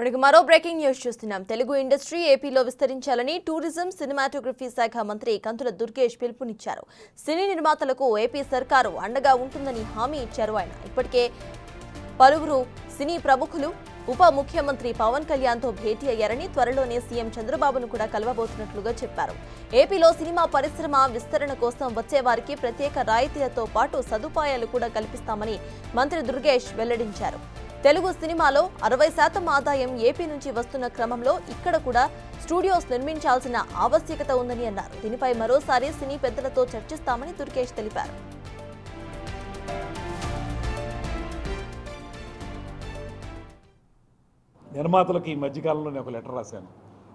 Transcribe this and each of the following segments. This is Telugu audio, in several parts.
మనకి మరో బ్రేకింగ్ న్యూస్ చూస్తున్నాం. తెలుగు ఇండస్ట్రీ ఏపీలో విస్తరించాలని టూరిజం సినిమాటోగ్రఫీ శాఖ మంత్రి కంతుల దుర్గేష్ పిలుపునిచ్చారు. సినీ నిర్మాతలకు ఏపీ సర్కారు అండగా ఉంటుందని హామీ ఇచ్చారు ఆయన. ఇప్పటికే పలువురు సినీ ప్రముఖులు ఉప ముఖ్యమంత్రి పవన్ కళ్యాణ్తో భేటీ అయ్యారని త్వరలోనే సీఎం చంద్రబాబును కూడా కలవబోతున్నట్లుగా చెప్పారు. ఏపీలో సినిమా పరిశ్రమ విస్తరణ కోసం వచ్చే వారికి ప్రత్యేక రాయితీలతో పాటు సదుపాయాలు కూడా కల్పిస్తామని మంత్రి దుర్గేష్ వెల్లడించారు. తెలుగు సినిమాలో అరవై శాతం ఆదాయం ఏపీ నుంచి వస్తున్న క్రమంలో ఇక్కడ కూడా స్టూడియోస్ నిర్మించాల్సిన ఆవశ్యకత ఉందని అన్నారు. దీనిపై మరోసారి సినీ పెద్దలతో చర్చిస్తామని దుర్గేష్ తెలిపారు. నిర్మాతలకు ఈ మధ్యకాలంలో నేను ఒక లెటర్ రాశాను.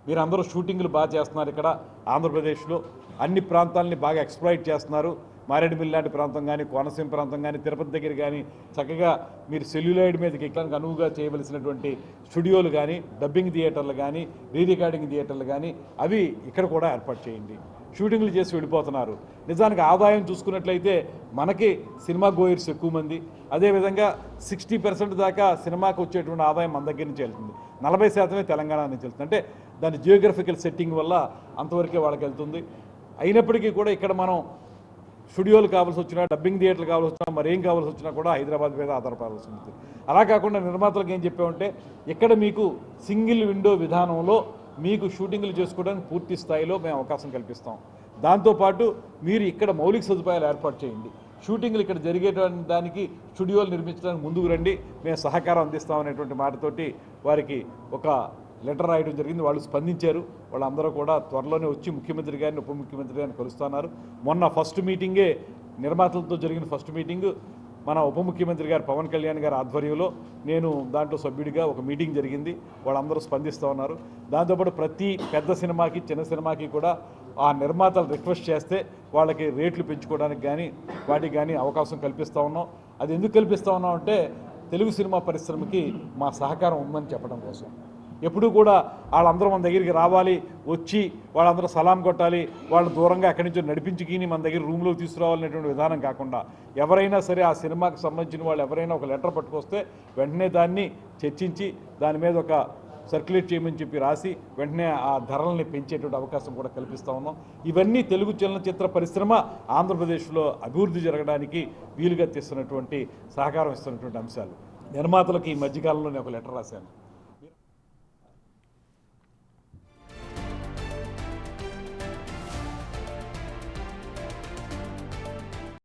మీరు అందరూ షూటింగ్లు బాగా చేస్తున్నారు ఇక్కడ. ఆంధ్రప్రదేశ్లో అన్ని ప్రాంతాలని బాగా ఎక్స్ప్లాయిట్ చేస్తున్నారు. మారేడుమిల్లి లాంటి ప్రాంతం కానీ కోనసీమ ప్రాంతం కానీ తిరుపతి దగ్గర కానీ చక్కగా మీరు సెల్యులాయిడ్ మీదకి ఎక్కడానికి అనువుగా చేయవలసినటువంటి స్టూడియోలు కానీ డబ్బింగ్ థియేటర్లు కానీ రీ రికార్డింగ్ థియేటర్లు కానీ అవి ఇక్కడ కూడా ఏర్పాటు చేయండి. షూటింగ్లు చేసి వెళ్ళిపోతున్నారు. నిజానికి ఆదాయం చూసుకున్నట్లయితే మనకి సినిమా గోయర్స్ ఎక్కువ మంది. అదేవిధంగా సిక్స్టీ పర్సెంట్ దాకా సినిమాకి వచ్చేటువంటి ఆదాయం మన దగ్గర నుంచి వెళ్తుంది. నలభై శాతమే తెలంగాణ నుంచి వెళ్తుంది. అంటే దాని జియోగ్రఫికల్ సెట్టింగ్ వల్ల అంతవరకే వాళ్ళకి వెళ్తుంది. అయినప్పటికీ కూడా ఇక్కడ మనం స్టూడియోలు కావాల్సి వచ్చినా డబ్బింగ్ థియేటర్లు కావాల్సి వచ్చినా మరేం కావాల్సి వచ్చినా కూడా హైదరాబాద్ మీద ఆధారపడాల్సి ఉంటుంది. అలా కాకుండా నిర్మాతలకు ఏం చెప్పామంటే ఇక్కడ మీకు సింగిల్ విండో విధానంలో మీకు షూటింగ్లు చేసుకోవడానికి పూర్తి స్థాయిలో మేము అవకాశం కల్పిస్తాం. దాంతోపాటు మీరు ఇక్కడ మౌలిక సదుపాయాలు ఏర్పాటు చేయండి. షూటింగ్లు ఇక్కడ జరిగేటువంటి దానికి స్టూడియోలు నిర్మించడానికి ముందుకు రండి. మేము సహకారం అందిస్తామనేటువంటి మాటతోటి వారికి ఒక లెటర్ రాయడం జరిగింది. వాళ్ళు స్పందించారు. వాళ్ళందరూ కూడా త్వరలోనే వచ్చి ముఖ్యమంత్రి గారిని ఉప ముఖ్యమంత్రి గారిని కలుస్తున్నారు. మొన్న ఫస్ట్ మీటింగే నిర్మాతలతో జరిగిన ఫస్ట్ మీటింగ్ మన ఉప ముఖ్యమంత్రి గారు పవన్ కళ్యాణ్ గారి ఆధ్వర్యంలో నేను దాంట్లో సభ్యుడిగా ఒక మీటింగ్ జరిగింది. వాళ్ళందరూ స్పందిస్తూ ఉన్నారు. దాంతోపాటు ప్రతి పెద్ద సినిమాకి చిన్న సినిమాకి కూడా ఆ నిర్మాతలు రిక్వెస్ట్ చేస్తే వాళ్ళకి రేట్లు పెంచుకోవడానికి కానీ వాటికి కానీ అవకాశం కల్పిస్తూ ఉన్నాం. అది ఎందుకు కల్పిస్తూ ఉన్నాం అంటే తెలుగు సినిమా పరిశ్రమకి మా సహకారం ఉందని చెప్పడం కోసం. ఎప్పుడూ కూడా వాళ్ళందరూ మన దగ్గరికి రావాలి వచ్చి వాళ్ళందరూ సలాం కొట్టాలి వాళ్ళు దూరంగా ఎక్కడి నుంచో నడిపించుకుని మన దగ్గర రూమ్లోకి తీసుకురావాలనేటువంటి విధానం కాకుండా ఎవరైనా సరే ఆ సినిమాకి సంబంధించిన వాళ్ళు ఎవరైనా ఒక లెటర్ పట్టుకొస్తే వెంటనే దాన్ని చర్చించి దాని మీద ఒక సర్క్యులేట్ చేయమని చెప్పి రాసి వెంటనే ఆ ధరల్ని పెంచేటువంటి అవకాశం కూడా కల్పిస్తూ ఉన్నాం. ఇవన్నీ తెలుగు చలనచిత్ర పరిశ్రమ ఆంధ్రప్రదేశ్లో అభివృద్ధి జరగడానికి వీలుగా తీస్తున్నటువంటి సహకారం ఇస్తున్నటువంటి అంశాలు. నిర్మాతలకు ఈ మధ్యకాలంలో నేను ఒక లెటర్ రాశాను.